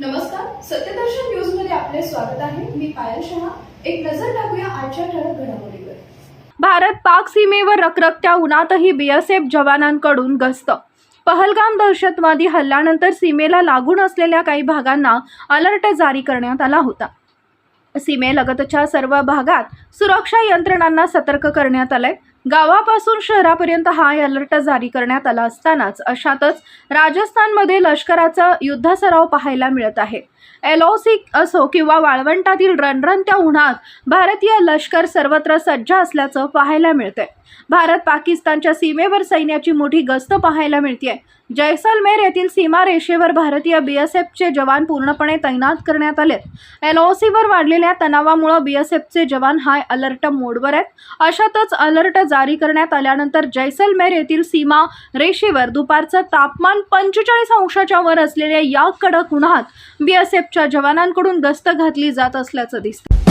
नमस्कार सत्यदर्शन न्यूजमध्ये आपले स्वागत आहे. मी पायल शहा. एक नजर टाकूया आजच्या ठळक घडामोडीवर. भारत पाक सीमेवर रखरखत्या उन्हातही बीएसएफ जवानांकडून गस्त. पहलगाम दहशतवादी हल्ल्यानंतर सीमेला लागून असलेल्या काही भागांना अलर्ट जारी करण्यात आला होता. सीमेलगतच्या सर्व भागात सुरक्षा यंत्रणांना सतर्क करण्यात आलंय. गावापासून शहरापर्यंत हाय अलर्ट जारी करण्यात आला असतानाच अशातच राजस्थानमध्ये लष्कराचा युद्ध सराव पाहायला मिळत आहे. एलओसी असो किंवा वाळवंटातील रणरणत्या उन्हात भारतीय लष्कर सर्वत्र सज्ज असल्याचं पाहायला मिळतंय. भारत पाकिस्तानच्या सीमेवर सैन्याची मोठी गस्त पाहायला मिळते जैसलमेर येथील सीमा रेषेवर भारतीय बीएसएफचे जवान पूर्णपणे तैनात करण्यात आलेत. एलओसीवर वाढलेल्या तणावामुळे बीएसएफचे जवान हाय अलर्ट मोडवर आहेत. अशातच अलर्ट जारी करण्यात आल्यानंतर जैसलमेर येथील सीमा रेषेवर दुपारचं तापमान पंचेचाळीस अंशाच्या वर असलेल्या या कडक उन्हात बीएसएफच्या जवानांकडून गस्त घातली जात असल्याचं दिसतं